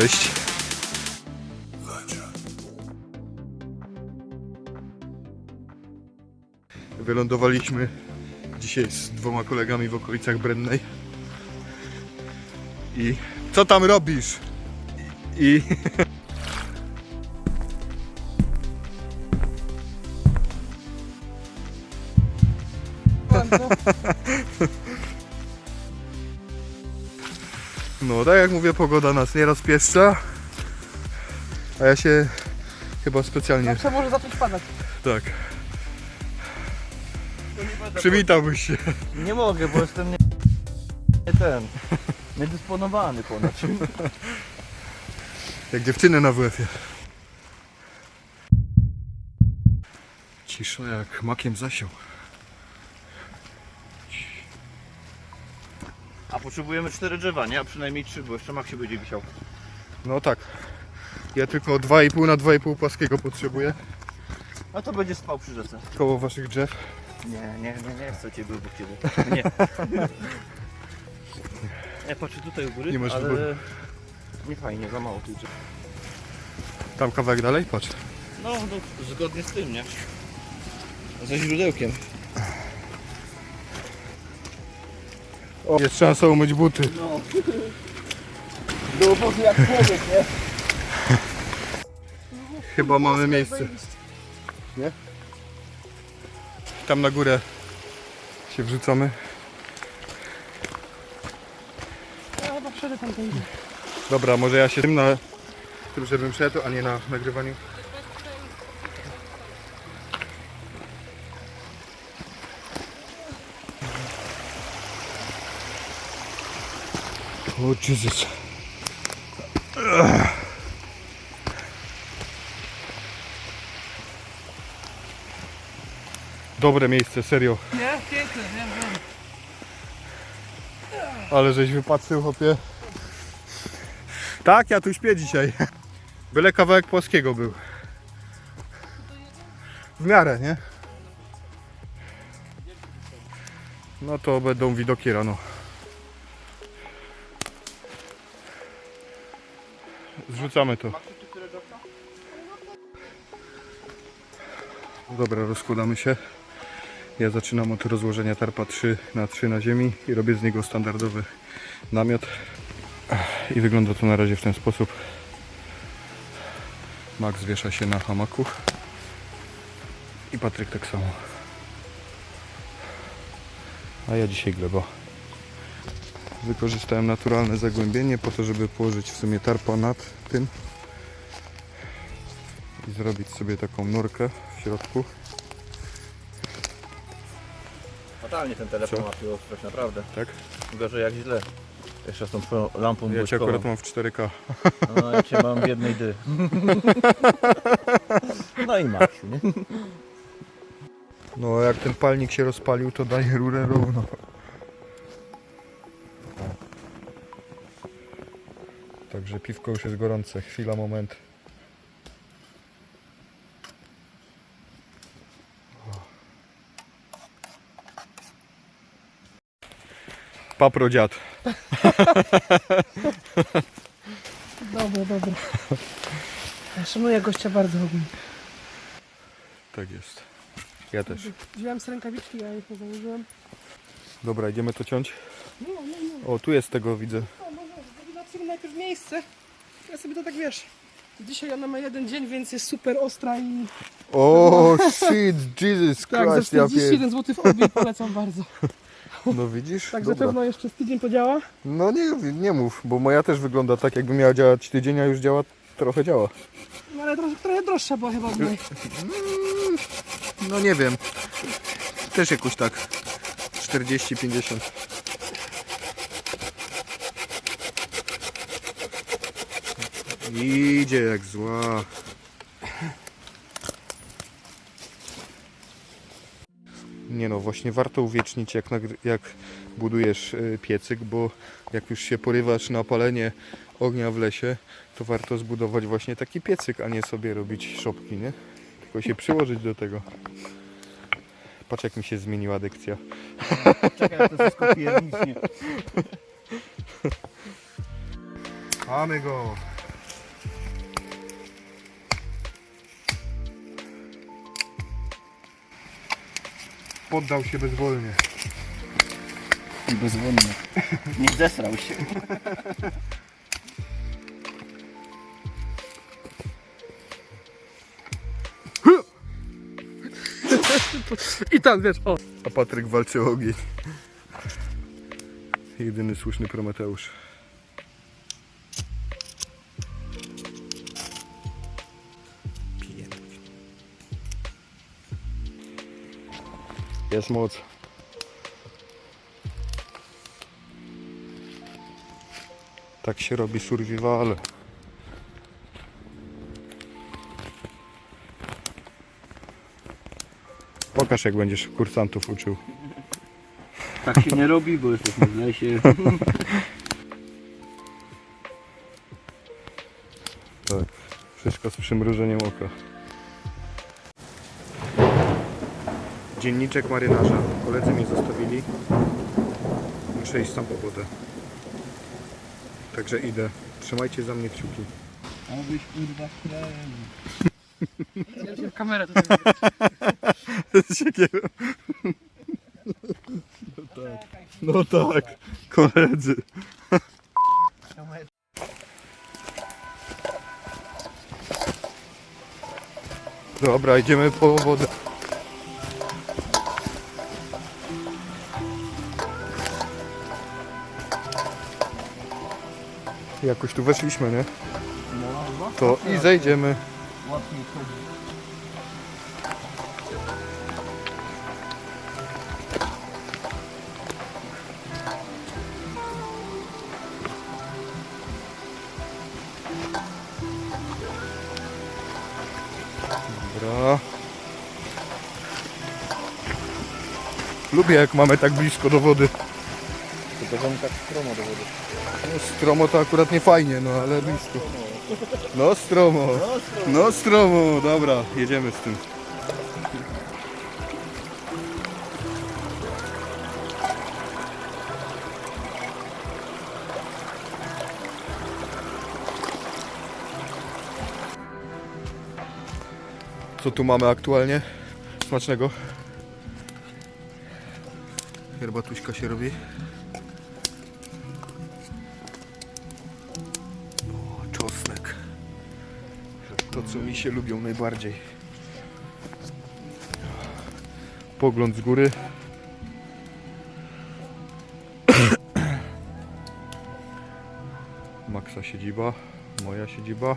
Cześć. Wylądowaliśmy dzisiaj z dwoma kolegami w okolicach Brennej. I co tam robisz? I no tak jak mówię, pogoda nas nie rozpieszcza. A ja się chyba specjalnie Zawsze może zacząć padać. tak. Przywitałbyś się. Nie mogę, bo jestem nie, nie ten. Niedysponowany ponad. Jak dziewczyny na WF-ie. Cisza jak makiem zasiał. A potrzebujemy cztery drzewa, nie? A przynajmniej trzy, bo jeszcze mak się będzie wisiał. No tak. Ja tylko 2,5 na 2,5 płaskiego potrzebuję. No to będzie spał przy rzece. Koło waszych drzew. Nie, nie, nie, nie chcę ciebie obok ciebie. Nie. Ja patrzę tutaj u góry, Nie masz ale wyboru. nie fajnie, za mało tych drzew. Tam kawałek dalej, patrz. No, no, zgodnie z tym, nie? Ze źródełkiem. O, jest szansa umyć buty. No. Do obozu jak człowiek, nie? Chyba mamy miejsce. Nie? Tam na górę się wrzucamy. Ja chyba przejdę tam. Dobra, może ja się tym na tym, żebym szedł, a nie na nagrywaniu. O Jezus. Ugh. Dobre miejsce, serio. Nie? Piękne, wiem, wiem. Ale żeś wypatrzył, chłopie. Tak, ja tu śpię dzisiaj. Byle kawałek płaskiego był. W miarę, nie? No to będą widoki rano. Zrzucamy to. Dobra, rozkładamy się. Ja zaczynam od rozłożenia tarpa 3 na 3 na ziemi i robię z niego standardowy namiot. I wygląda to na razie w ten sposób. Max wiesza się na hamaku. I Patryk tak samo. A ja dzisiaj gleba. Wykorzystałem naturalne zagłębienie po to, żeby położyć w sumie tarpa nad tym. I zrobić sobie taką nurkę w środku. Fatalnie ten telefon Co? ma ostrość, naprawdę. Tak? Gorzej jak źle. Jeszcze z tą twoją lampą Ja cię błyskową. akurat mam w 4K. No ja cię mam w jednej dy. No i Maksiu, nie? No jak ten palnik się rozpalił, to daje rurę równo. Także piwko już jest gorące. Chwila, moment. Papro dziad. Dobra, dobra. Szanuję gościa bardzo ogólnie. Tak jest. Ja też. Wziąłem z rękawiczki, ja ich nie założyłem. Dobra, idziemy to ciąć. No, no, no. O, tu jest tego widzę. no może zobaczymy sobie najpierw miejsce. Ja sobie to tak wiesz. Dzisiaj ona ma jeden dzień, więc jest super ostra i O, shit, Jesus tak, za Christ, ja 41 zł w obie polecam bardzo. pier... No widzisz? Także Dobra. pewno jeszcze z tydzień podziała. No nie, nie mów, bo moja też wygląda tak, jakby miała działać tydzień, a już działa, trochę działa. No ale trochę, trochę droższa była chyba od mojej. No nie wiem. Też jakoś tak. 40-50. Idzie jak zła. Nie no, właśnie warto uwiecznić jak, jak budujesz y, piecyk, bo jak już się porywasz na palenie ognia w lesie, to warto zbudować właśnie taki piecyk, a nie sobie robić szopki, nie? Tylko się przyłożyć do tego. Patrz jak mi się zmieniła dykcja. Czekaj, to wszystko piernicznie. Mamy go. Poddał się bezwolnie. I bezwonny. Nie zesrał się. I tam, wiesz, o. A Patryk walczy o ogień. Jedyny słuszny Prometeusz. Jest moc. Tak się robi survival. Pokaż jak będziesz kursantów uczył. Tak się nie robi, bo jesteśmy w lesie. Tak, wszystko z przymrużeniem oka. Dzienniczek marynarza. Koledzy mnie zostawili. Muszę iść sam po wodę. Także idę. Trzymajcie za mnie kciuki. Abyś kurwa krem. Kamerę tutaj. Siekierą. No tak. No tak. Koledzy. Dobra, idziemy po wodę. Jakoś tu weszliśmy, nie? To i zejdziemy. Lubię jak mamy tak blisko do wody. On tak stromo do wody. No, stromo to akurat nie fajnie, no ale blisko. No stromo. No stromo, dobra, jedziemy z tym. Co tu mamy aktualnie? Smacznego. Herbatuśka się robi. Co mi się lubią najbardziej. Pogląd z góry. Maxa siedziba, moja siedziba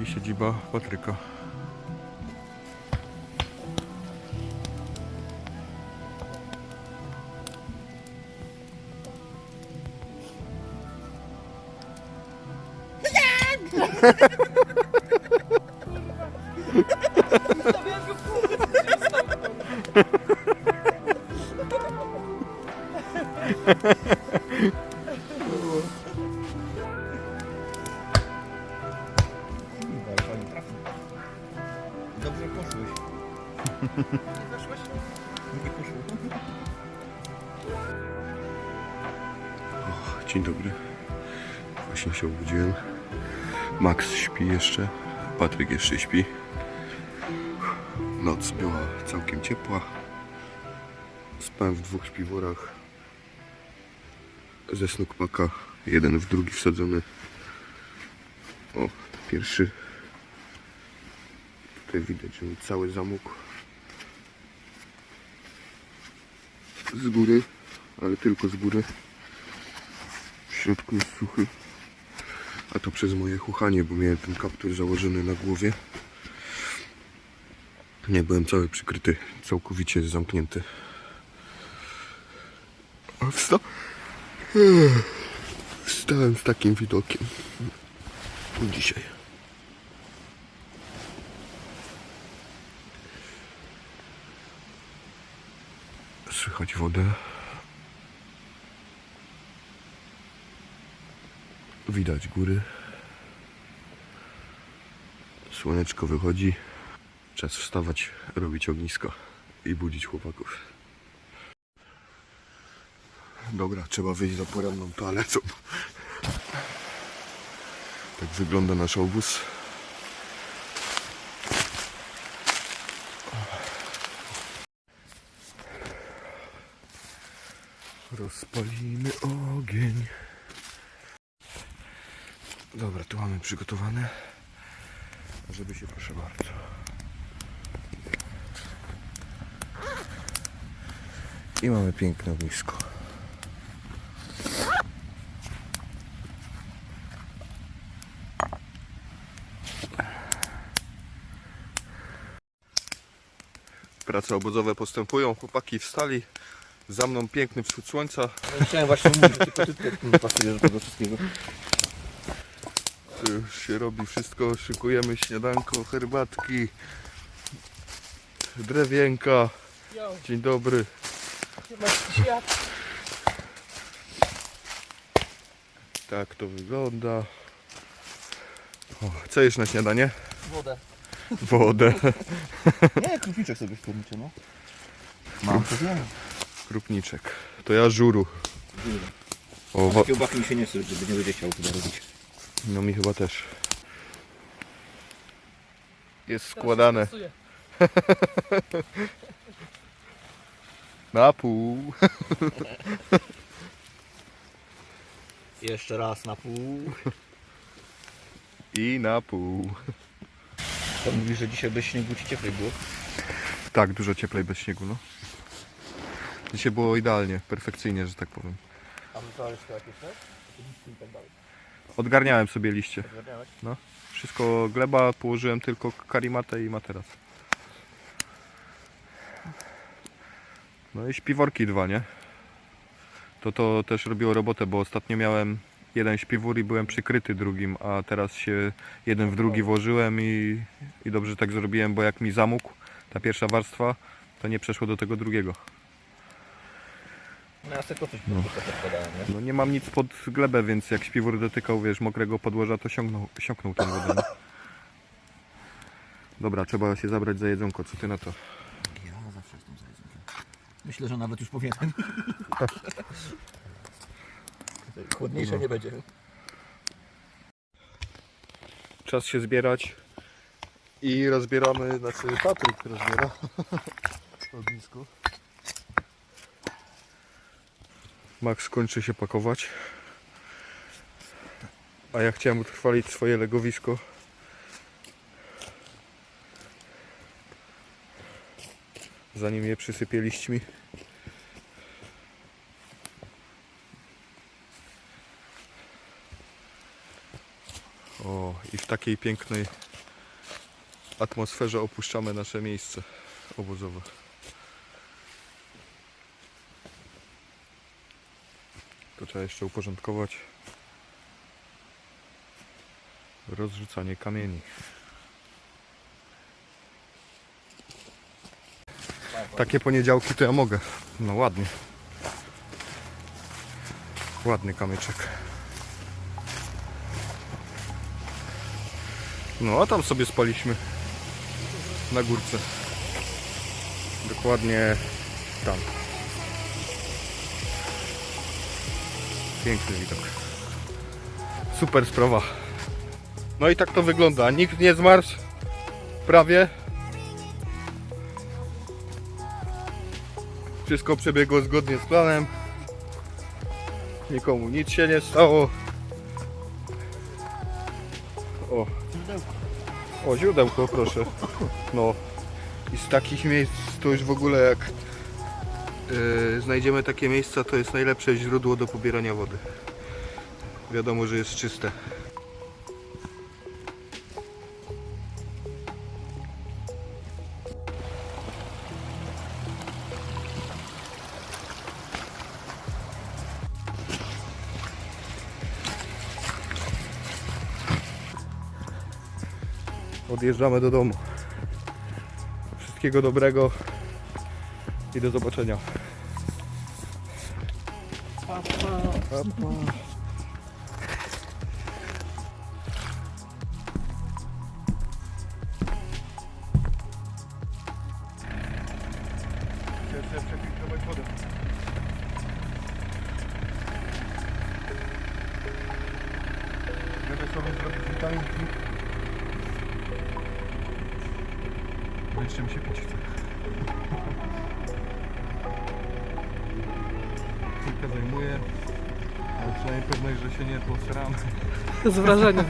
i siedziba Patryka. Dobrze poszłeś. Dzień dobry. Właśnie się obudziłem. Max śpi jeszcze. Patryk jeszcze śpi. Noc była całkiem ciepła. Spałem w dwóch śpiworach. Ze snukpaka. Jeden w drugi wsadzony. O, pierwszy. Tutaj widać, że cały zamógł. Z góry, ale tylko z góry. W środku jest suchy. A to przez moje chuchanie, bo miałem ten kaptur założony na głowie. Nie byłem cały przykryty, całkowicie zamknięty. A wsta... Wstałem z takim widokiem. Dzisiaj. Słychać wodę. Widać góry. Słoneczko wychodzi. Czas wstawać, robić ognisko i budzić chłopaków. Dobra, trzeba wyjść za poranną toaletą. Tak wygląda nasz obóz. Rozpalimy ogień. Dobra, tu mamy przygotowane. Żeby się proszę bardzo. I mamy piękne ognisko. Prace obozowe postępują, chłopaki wstali. Za mną piękny wschód słońca. Chciałem właśnie mówić, tylko ty pasujesz do tego wszystkiego. Tu już się robi wszystko, szykujemy śniadanko, herbatki, drewienka. Dzień dobry. Tak to wygląda. O, co jesz na śniadanie? Wodę. Wodę. Nie, krupiczek sobie wkładnicie, no. Mam to wiem. Krupniczek. To ja żuru. O, wa- Kiełbaki mi się nie chce, żeby nie będzie chciał chyba robić. no mi chyba też. Jest składane na pół. Jeszcze raz na pół. I na pół. To mówi, że dzisiaj bez śniegu ci cieplej było. Tak, dużo cieplej bez śniegu, no. Dzisiaj było idealnie, perfekcyjnie, że tak powiem. A wybrałeś to jakieś, tak? I tak dalej. Odgarniałem sobie liście. Zgadniałeś? Wszystko gleba, położyłem tylko karimatę i materac. No i śpiworki dwa, nie? To to też robiło robotę, bo ostatnio miałem jeden śpiwór i byłem przykryty drugim, a teraz się jeden w drugi włożyłem i, i dobrze tak zrobiłem, bo jak mi zamógł ta pierwsza warstwa, to nie przeszło do tego drugiego. No ja sobie coś No. no. podkładałem, nie? No nie mam nic pod glebę, więc jak śpiwór dotykał, wiesz, mokrego podłoża, to siągnął, siąknął tą wodę. nie? Dobra, trzeba się zabrać za jedzonko, co ty na to? Ja zawsze jestem za jedzonkiem. Myślę, że nawet już powinienem. Chłodniejsze nie będzie. Czas się zbierać i rozbieramy, znaczy Patryk rozbiera ognisko. Max kończy się pakować. A ja chciałem utrwalić swoje legowisko. Zanim je przysypię liśćmi. O, i w takiej pięknej atmosferze opuszczamy nasze miejsce obozowe. Trzeba jeszcze uporządkować. Rozrzucanie kamieni. Takie poniedziałki to ja mogę. No ładnie. Ładny kamyczek. No a tam sobie spaliśmy na górce. Dokładnie tam. Piękny widok. Super sprawa. No i tak to wygląda. Nikt nie zmarzł. Prawie. Wszystko przebiegło zgodnie z planem. Nikomu nic się nie stało. O, o, źródełko, proszę. No. I z takich miejsc to już w ogóle jak yy, znajdziemy takie miejsca, to jest najlepsze źródło do pobierania wody. Wiadomo, że jest czyste. Odjeżdżamy do domu. Wszystkiego dobrego i do zobaczenia. Pa, pa. Pa, pa. Chwilkę zajmuje, ale przynajmniej pewność, że się nie posram. To jest wrażenie.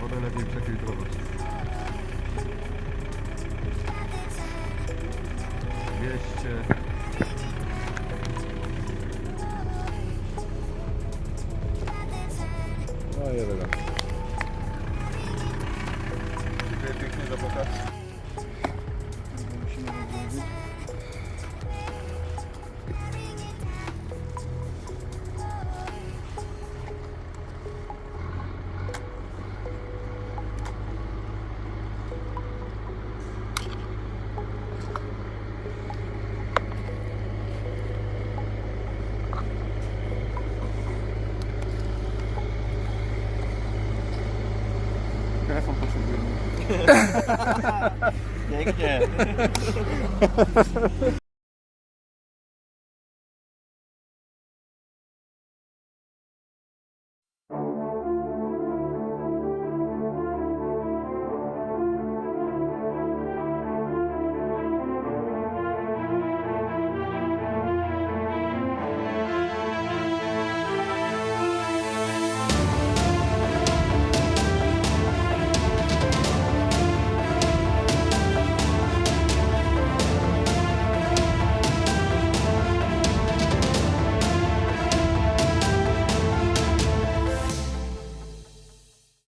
Wodę lepiej przefiltrować. Dwieście. Pięknie.